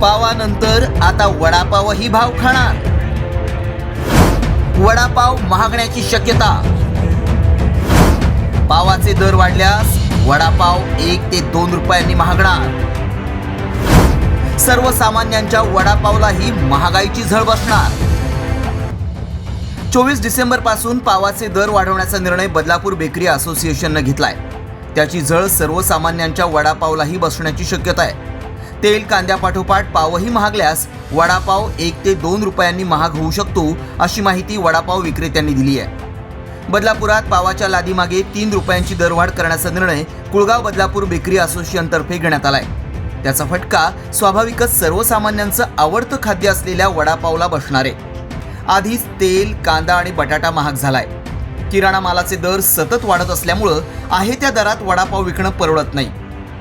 पावानंतर आता वडापावही भाव खाणार. वडापाव महागण्याची शक्यता. पावाचे दर वाढल्यास वडापाव एक ते दोन रुपयांनी महागणार. सर्वसामान्यांच्या वडापावलाही महागाईची झळ बसणार. चोवीस डिसेंबरपासून पावाचे दर वाढवण्याचा निर्णय बदलापूर बेकरी असोसिएशननं घेतलाय. त्याची झळ सर्वसामान्यांच्या वडापावलाही बसण्याची शक्यता आहे. तेल कांद्यापाठोपाठ पावही महागल्यास वडापाव एक ते दोन रुपयांनी महाग होऊ शकतो अशी माहिती वडापाव विक्रेत्यांनी दिली आहे. बदलापुरात पावाच्या लादीमागे तीन रुपयांची दरवाढ करण्याचा निर्णय कुळगाव बदलापूर बेकरी असोसिएशनतर्फे घेण्यात आलाय. त्याचा फटका स्वाभाविकच सर्वसामान्यांचं आवडतं खाद्य असलेल्या वडापावला बसणार. आहे आधीच तेल कांदा आणि बटाटा महाग झालाय. किराणा मालाचे दर सतत वाढत असल्यामुळं आहे त्या दरात वडापाव विकणं परवडत नाही.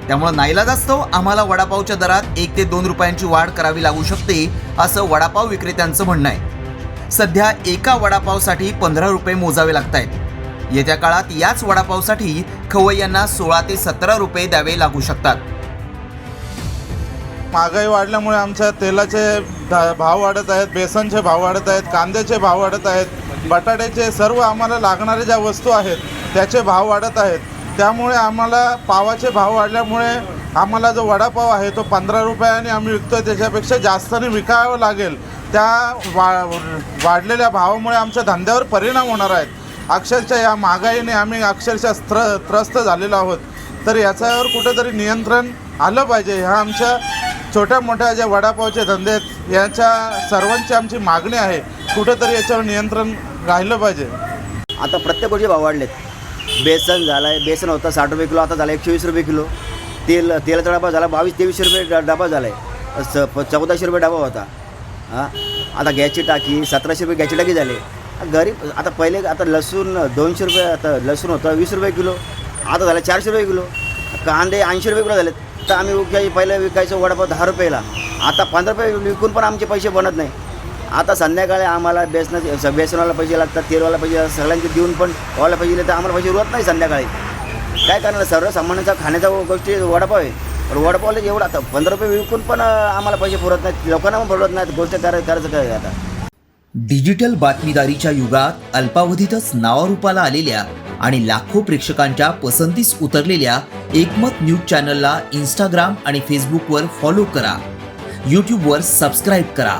त्यामुळं नाईलाजास्तव आम्हाला वडापावच्या दरात एक ते दोन रुपयांची वाढ करावी लागू शकते असं वडापाव विक्रेत्यांचं म्हणणं आहे. सध्या एका वडापावसाठी पंधरा रुपये मोजावे लागत आहेत येत्या काळात याच वडापावसाठी खवय्यांना सोळा ते सतरा रुपये द्यावे लागू शकतात. महागाई वाढल्यामुळे आमच्या तेलाचे भाव वाढत आहेत बेसनचे भाव वाढत आहेत कांद्याचे भाव वाढत आहेत बटाट्याचे सर्व आम्हाला लागणाऱ्या ज्या वस्तू आहेत त्याचे भाव वाढत आहेत. त्यामुळे आम्हाला पावाचे भाव वाढल्यामुळे आम्हाला जो वडापाव आहे तो पंधरा रुपयाने आम्ही विकतो त्याच्यापेक्षा जास्तने विकावं लागेल. त्या वा वाढलेल्या भावामुळे आमच्या धंद्यावर परिणाम होणार आहेत. अक्षरशः या महागाईने आम्ही अक्षरशः स्त्र त्रस्त झालेलो आहोत. तर याच्यावर कुठेतरी नियंत्रण आलं पाहिजे. ह्या आमच्या छोट्या मोठ्या ज्या वडापावचे धंदे आहेत याच्या सर्वांची आमची मागणी आहे. कुठेतरी याच्यावर नियंत्रण राहिलं पाहिजे. आता प्रत्येक गोष्टी भाव वाढलेत. बेसन झालं आहे बेसन होतं साठ रुपये किलो आता झालं एकशे वीस रुपये किलो. तेल तेलाचा डबा झाला बावीस तेवीसशे रुपये डबा झाला आहे स प- चौदाशे रुपये डबा होता. हां? आता गॅसची टाकी सतराशे रुपये गॅसची टाकी झाली. गरीब आता पहिले आता लसूण दोनशे रुपये आता लसूण होतं वीस रुपये किलो. आता झालं चारशे रुपये किलो. कांदे ऐंशी रुपये किलो झालेत. तर आम्ही विकायचे पहिले विकायचं वडापाव दहा रुपयाला. आता पंधरा रुपये विकून पण आमचे पैसे बनत नाही. आता संध्याकाळी आम्हाला बेसन बेसनवाला पैसे लागतात तेलवाला पैसे सगळ्यांचे देऊन पण वाला पैसे तर आम्हाला पैसे उरत नाही संध्याकाळी. काय करणार? सर्वसामान्यांचा खाण्याचा गोष्टी वडापाव आहे. पण वडापावला एवढं आता पंधरा रुपये विकून पण आम्हाला पैसे पुरत नाहीत. लोकांना पण पुरत नाहीत. गोष्ट करायचं करायचं काय आता? डिजिटल बातमीदारीच्या युगात अल्पावधीतच नावारूपाला आलेल्या आणि लाखो प्रेक्षकांच्या पसंतीस उतरलेल्या एकमत न्यूज चॅनलला इंस्टाग्राम आणि फेसबुकवर फॉलो करा. यूट्यूबवर सबस्क्राईब करा.